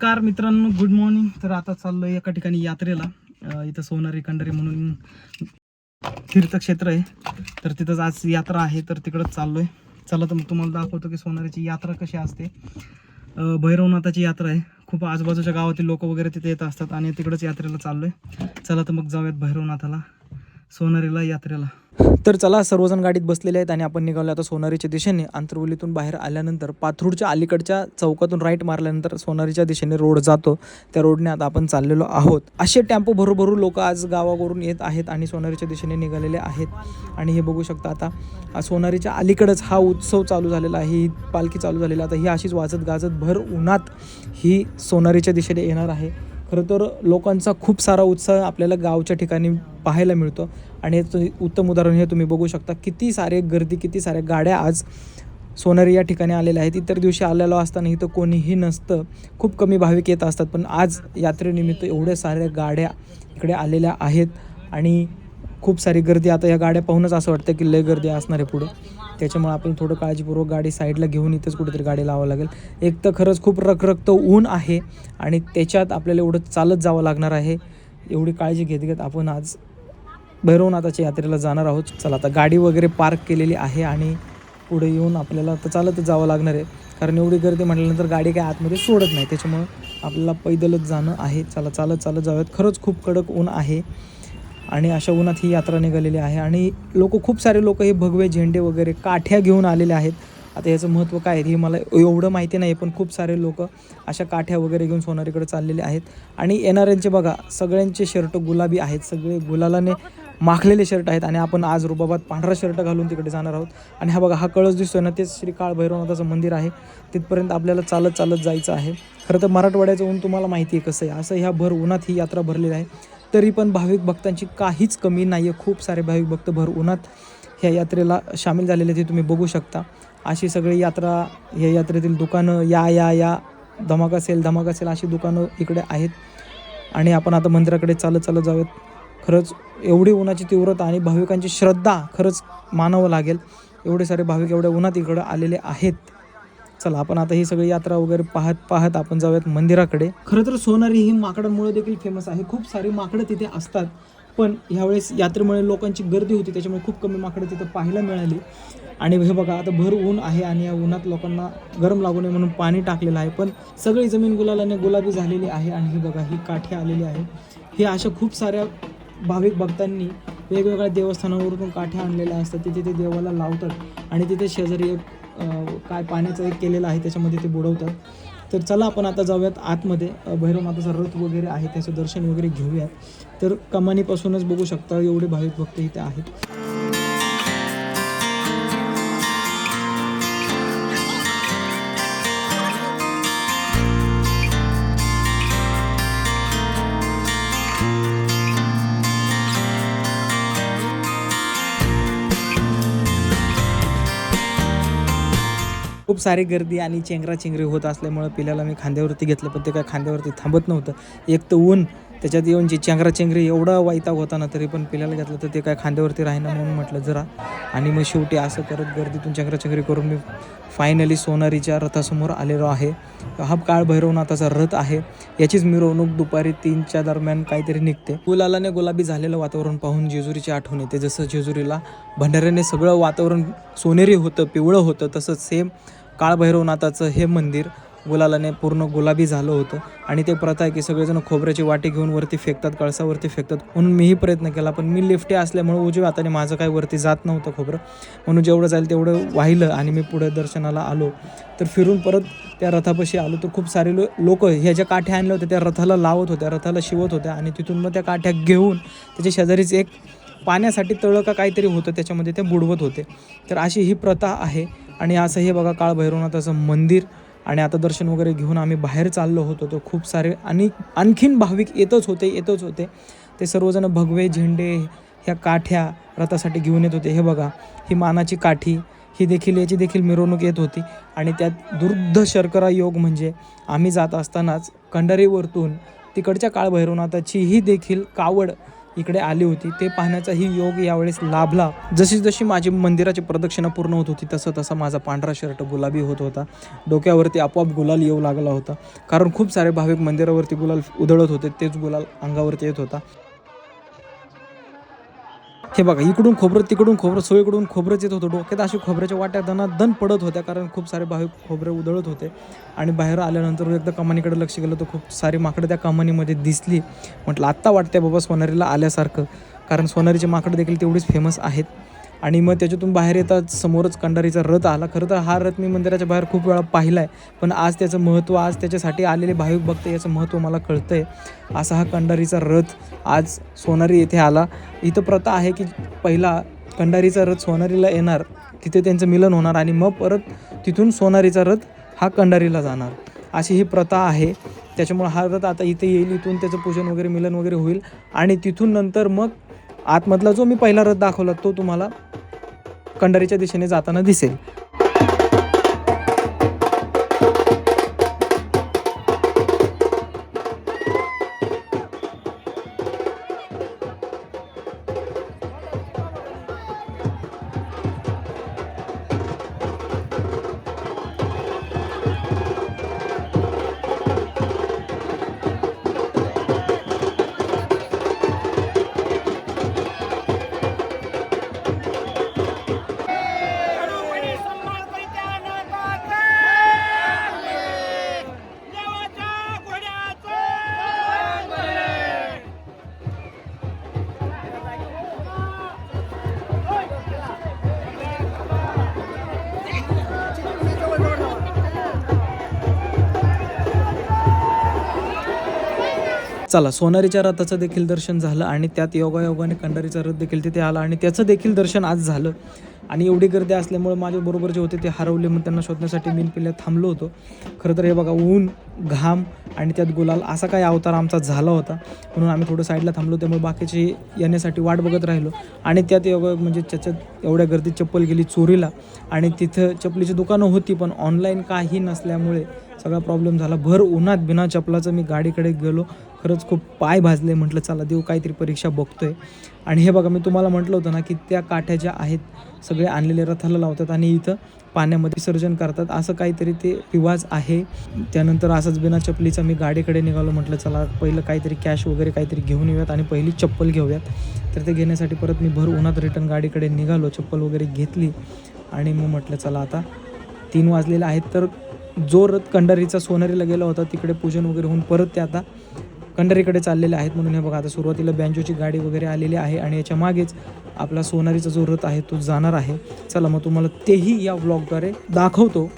नमस्कार मित्रांनो good morning तर आता चाललोय एका ठिकाणी यात्रेला. इथं सोनारी कंडारी म्हणून तीर्थक्षेत्र आहे. तर तिथंच आज यात्रा आहे तर तिकडंच चाललोय. चला तर मग तुम्हाला दाखवतो की सोनारीची यात्रा कशी असते. भैरवनाथाची यात्रा आहे. खूप आजूबाजूच्या गावातील लोक वगैरे तिथे येत असतात आणि तिकडंच यात्रेला चाललोय. चला तर मग जाऊयात भैरवनाथाला. सोनारीला यात्रेला. तर चला सर्वजण गाडीत बसलेले आहेत आणि आपण निघालो आता सोनारीच्या दिशेने. आंतरवलीतून बाहेर आल्यानंतर पाथरूडच्या अलीकडच्या चौकातून राईट मारल्यानंतर सोनारीच्या दिशेने रोड जातो. त्या रोडने आता आपण चाललेलो आहोत. असे टेम्पो भरूभरू लोक आज गावावरून येत आहेत आणि सोनारीच्या दिशेने निघालेले आहेत. आणि हे बघू शकता आता सोनारीच्या अलीकडंच हा उत्सव चालू झालेला आहे ही पालखी चालू झालेली आता ही अशीच वाजत गाजत भर उन्हात ही सोनारीच्या दिशेने येणार आहे. खरं तर लोकांचा खूप सारा उत्साह आपल्याला गावच्या ठिकाणी पाहायला मिळतो. आणि याचं उत्तम उदाहरण हे तुम्ही बघू शकता. किती सारे गर्दी किती साऱ्या गाड्या आज सोनारी या ठिकाणी आलेल्या आहेत. इतर दिवशी आलेलो असताना इथं कोणीही नसतं. खूप कमी भाविक येत असतात. पण आज यात्रेनिमित्त एवढ्या साऱ्या गाड्या इकडे आलेल्या आहेत. आणि खूप सारी गर्दी आता या गाड्या पाहूनच असं वाटतं की लय गर्दी असणार आहे पुढं. त्याच्यामुळे आपण थोडं काळजीपूर्वक गाडी साईडला घेऊन इथंच कुठेतरी गाडी लावावं लागेल. एक तर खरंच खूप रखरखतं ऊन आहे आणि त्याच्यात आपल्याला एवढं चालत जावं लागणार आहे. एवढी काळजी घेत घेत आपण आज भैरवनाथाच्या यात्रेला जाणार आहोत. चला आता गाडी वगैरे पार्क केलेली आहे आणि पुढे येऊन आपल्याला तर चालतच जावं लागणार आहे. कारण एवढी गर्दी म्हटल्यानंतर गाडी काय आतमध्ये सोडत नाही. त्याच्यामुळं आपल्याला पैदलच जाणं आहे. चला चालत चालत जाऊयात. खरंच खूप कडक ऊन आहे. आणि अशा उन्हात ही यात्रा निघालेली आहे. आणि लोक खूप सारे लोक हे भगवे झेंडे वगैरे काठ्या घेऊन आलेले आहेत. आता याचं महत्त्व काय आहे हे मला एवढं माहिती नाही पण खूप सारे लोक अशा काठ्या वगैरे घेऊन सोनारीकडे चाललेले आहेत. आणि येणाऱ्यांचे बघा सगळ्यांचे शर्ट गुलाबी आहेत. सगळे गुलालाने माखलेले शर्ट आहेत आणि आपण आज रुबाबात पांढरा शर्ट घालून तिकडे जाणार आहोत. आणि हा बघा हा कळस दिसतोय ना तेच श्री काळ भैरवनाथाचं मंदिर आहे. तिथपर्यंत आपल्याला चालत चालत जायचं आहे. खरं तर मराठवाड्याचं ऊन तुम्हाला माहिती आहे कसं आहे. असं ह्या भर उन्हात ही यात्रा भरलेली आहे. तरी पण भाविक भक्तांची काहीच कमी नाही आहे खूप सारे भाविक भक्त भर उन्हात ह्या यात्रेला सामील झालेले ते तुम्ही बघू शकता. अशी सगळी यात्रा ह्या यात्रेतील दुकानं या या या धमाका असेल धमाका असेल अशी दुकानं इकडे आहेत. आणि आपण आता मंदिराकडे चालत चालत जाऊयात. खरंच एवढी उन्हाची तीव्रता आणि भाविकांची श्रद्धा खरंच मानावं लागेल. एवढे सारे भाविक एवढ्या उन्हात इकडं आलेले आहेत. चला आपण आता ही सगळी यात्रा वगैरे पाहत पाहत आपण जाऊयात मंदिराकडे. खरं तर सोनारी ही माकडांमुळे देखील फेमस आहे. खूप सारी माकडं तिथे असतात. पण ह्यावेळेस यात्रेमुळे लोकांची गर्दी होती त्याच्यामुळे खूप कमी माकडं तिथं पाहायला मिळाली. आणि हे बघा आता भर ऊन आहे आणि या उन्हात लोकांना गरम लागू नये म्हणून पाणी टाकलेलं आहे. पण सगळी जमीन गुलालाने गुलाबी झालेली आहे आणि ही बघा ही काठी आलेली आहे. हे अशा खूप साऱ्या भाविक भक्तांनी वेगवेगळ्या देवस्थानावरून काठ्या आणलेल्या असतात. तिथे ते देवाला लावतात. आणि तिथे शेजारी एक काय पाण्याचं एक केलेलं आहे त्याच्यामध्ये ते बुडवतात. तर चला आपण आता जाऊयात आतमध्ये. भैरव भैरवनाथाचा रथ वगैरे आहे त्याचं दर्शन वगैरे घेऊयात. तर कमानीपासूनच बघू शकता एवढे भाविक भक्त इथे आहेत. खूप सारी गर्दी आणि चेंगराचेंगरी होत असल्यामुळं पिल्याला मी खांद्यावरती घेतलं पण ते काय खांद्यावरती थांबत नव्हतं. एक तर ऊन त्याच्यात येऊन जी चेंगराचेंगरी एवढा वैताग होता ना तरी पण पिल्याला घेतलं तर ते काय खांद्यावरती राहीना म्हणून म्हटलं जरा. आणि मग शेवटी असं करत गर्दीतून चेंगराचेंगरी करून मी फायनली सोनारीच्या रथासमोर आलेलो आहे. हा काळ भैरवनाथाचा रथ आहे. याचीच मिरवणूक दुपारी तीनच्या दरम्यान काहीतरी निघते. गुलालाने गुलाबी झालेलं वातावरण पाहून जेजुरीची आठवण येते. जसं जेजुरीला भंडाऱ्याने सगळं वातावरण सोनेरी होतं पिवळं होतं तसंच सेम काळभैरवनाथाचं हे मंदिर गुलालाने पूर्ण गुलाबी झालं होतं. आणि ते प्रथा आहे की सगळेजण खोबऱ्याची वाटी घेऊन वरती फेकतात कळसावरती फेकतात. म्हणून मीही प्रयत्न केला पण मी लिफ्टे असल्यामुळे उजव्या हाताने माझं काही वरती जात नव्हतं खोबरं. म्हणून जेवढं जाईल तेवढं वाहिलं आणि मी पुढे दर्शनाला आलो. तर फिरून परत त्या रथापाशी आलो. तर खूप सारे लो लोक ह्या ज्या काठ्या आणल्या होत्या त्या रथाला लावत होत्या रथाला शिवत होत्या. आणि तिथून मग त्या काठ्या घेऊन त्याच्या शेजारीच एक पाण्यासाठी तळं का काहीतरी होतं त्याच्यामध्ये ते बुडवत होते. तर अशी ही प्रथा आहे. आणि असं हे बघा काळभैरवनाथाचं मंदिर आणि आता दर्शन वगैरे घेऊन आम्ही बाहेर चाललो होतो. तर खूप सारे आणि आणखीन भाविक येतच होते येतच होते. ते सर्वजण भगवे झेंडे ह्या काठ्या रथासाठी घेऊन येत होते. हे बघा ही मानाची काठी ही देखील याची देखील मिरवणूक येत होती. आणि त्यात दुर्ध शर्करा योग म्हणजे आम्ही जात असतानाच कंडारीवरतून तिकडच्या काळभैरवनाथाची ही देखील कावड इकडे आली होती ते पाहण्याचाही योग यावेळेस लाभला. जशी जशी माझी मंदिराची प्रदक्षिणा पूर्ण होत होती तसं तसा माझा पांढरा शर्ट गुलाबी होत होता. डोक्यावरती आपोआप गुलाल येऊ लागला होता. कारण खूप सारे भाविक मंदिरावरती गुलाल उधळत होते तेच गुलाल अंगावरती येत होता. हे बघा इकडून खोबरं तिकडून खोबरं सोयीकडून खोबरंच येत होतं. डोक्यात अशी खोबऱ्याच्या वाट्या दना दन पडत होत्या कारण खूप सारे भाविक खोबरे उधळत होते. आणि बाहेर आल्यानंतर एकदा कमानीकडे लक्ष गेलं तर खूप सारी माकडं त्या कमानीमध्ये दिसली. म्हटलं आत्ता वाटते बाबा सोनारीला आल्यासारखं कारण सोनारीचे माकडं देखील तेवढीच फेमस आहेत. आणि मग त्याच्यातून बाहेर येतात समोरच कंडारीचा रथ आला. खरं तर हा रथ मी मंदिराच्या बाहेर खूप वेळा पाहिला आहे पण आज त्याचं महत्त्व आज त्याच्यासाठी आलेले भाविक भक्त याचं महत्त्व मला कळतं आहे असा हा कंडारीचा रथ आज सोनारी येथे आला. इथं प्रथा आहे की पहिला कंडारीचा रथ सोनारीला येणार तिथे त्यांचं मिलन होणार आणि मग परत तिथून सोनारीचा रथ हा कंडारीला जाणार. अशी ही प्रथा आहे. त्याच्यामुळे हा रथ आता इथे येईल इथून त्याचं पूजन वगैरे मिलन वगैरे होईल आणि तिथून नंतर मग आतमधला जो मी पहिला रथ दाखवला तो तुम्हाला कंडारीच्या दिशेने जाताना दिसेल. चला सोनारीच्या रथाचं देखील दर्शन झालं आणि त्यात योगायोगाने कंडारीचा रथ देखील तिथे आला आणि त्याचं देखील दर्शन आज झालं. आणि एवढी गर्दी असल्यामुळे माझ्याबरोबर जे होते ते हरवले मग त्यांना शोधण्यासाठी मी पिल्ल्यात थांबलो होतो. खरं तर हे बघा ऊन घाम आणि त्यात गुलाल असा काय अवतार आमचा झाला होता. म्हणून आम्ही थोडं साईडला थांबलो त्यामुळे बाकीचे येण्यासाठी वाट बघत राहिलो. आणि त्यात योगा म्हणजे त्याच्यात एवढ्या गर्दीत चप्पल गेली चोरीला. आणि तिथं चपलीची दुकानं होती पण ऑनलाईन काही नसल्यामुळे सगळा प्रॉब्लेम झाला. भर उन्हात बिना चपलाचं मी गाडीकडे गेलो. खरंच खूप पाय भाजले. म्हटलं चला देऊ काहीतरी परीक्षा बघतोय. आणि हे बघा मी तुम्हाला म्हटलं होतं ना की त्या काठ्या ज्या आहेत सगळे आणलेले रथाला लावतात आणि इथं पाण्यामध्ये विसर्जन करतात. असं काहीतरी ते रिवाज आहे. त्यानंतर असंच बिना चपलीचा मी गाडीकडे निघालो. म्हटलं चला पहिलं काहीतरी कॅश वगैरे काहीतरी घेऊन येऊयात आणि पहिली चप्पल घेऊयात. तर ते घेण्यासाठी परत मी भर उन्हात रिटर्न गाडीकडे निघालो. चप्पल वगैरे घेतली आणि मग म्हटलं चला आता तीन वाजलेले आहेत तर जो रथ कंडारीचा सोनारीला गेला होता तिकडे पूजन वगैरे होऊन परत ते आता कंडारीकडे चाललेले आहेत. म्हणून हे बघा आता सुरुवातीला बँजोची गाडी वगैरे आलेली आहे आणि याच्या मागेच आपला सोनारीचा जो रथ आहे तो जाणार आहे. चला मग तुम्हाला तेही या व्लॉगद्वारे दाखवतो.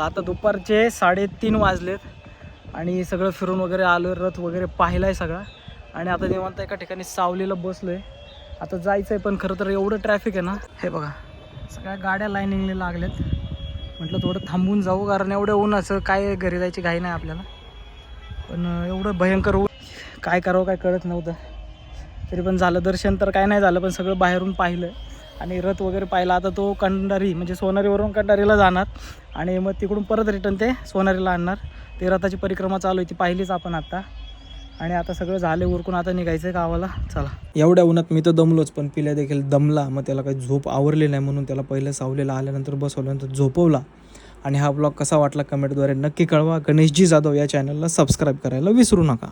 झाला आता दुपारचे साडेतीन वाजलेत आणि सगळं फिरून वगैरे आलो रथ वगैरे पाहिला आहे सगळा. आणि आता निवांत एका ठिकाणी सावलीला बसलो आहे आता जायचं आहे पण खरं तर एवढं ट्रॅफिक आहे ना हे बघा सगळ्या गाड्या लाईनिंगला लागल्यात. म्हटलं थोडं थांबून जाऊ कारण एवढं ऊन्हाचं काय घरी जायची घाई नाही आपल्याला. पण एवढं भयंकर ऊन काय करावं काय कळत नव्हतं. तरी पण झालं दर्शन तर काय नाही झालं पण सगळं बाहेरून पाहिलं. आणि रथ वगैरे पाहिला आता तो कंडारी म्हणजे सोनारीवरून कंडारीला जाणार. आणि मग तिकडून परत रिटर्न ते सोनारीला आणणार. ते रथाची परिक्रमा चालू आहे ती पाहिलीच आपण आता. आणि आता सगळं झालं उरकून आता निघायचं आहे गावाला. चला. एवढ्या उन्हात मी तर दमलोच पण पिल्या देखील दमला. मग त्याला काही झोप आवरली नाही म्हणून त्याला पहिलं सावलेला आल्यानंतर बसवल्यानंतर झोपवला. आणि हा ब्लॉग कसा वाटला कमेंटद्वारे नक्की कळवा. गणेशजी जाधव या चॅनलला सबस्क्राईब करायला विसरू नका.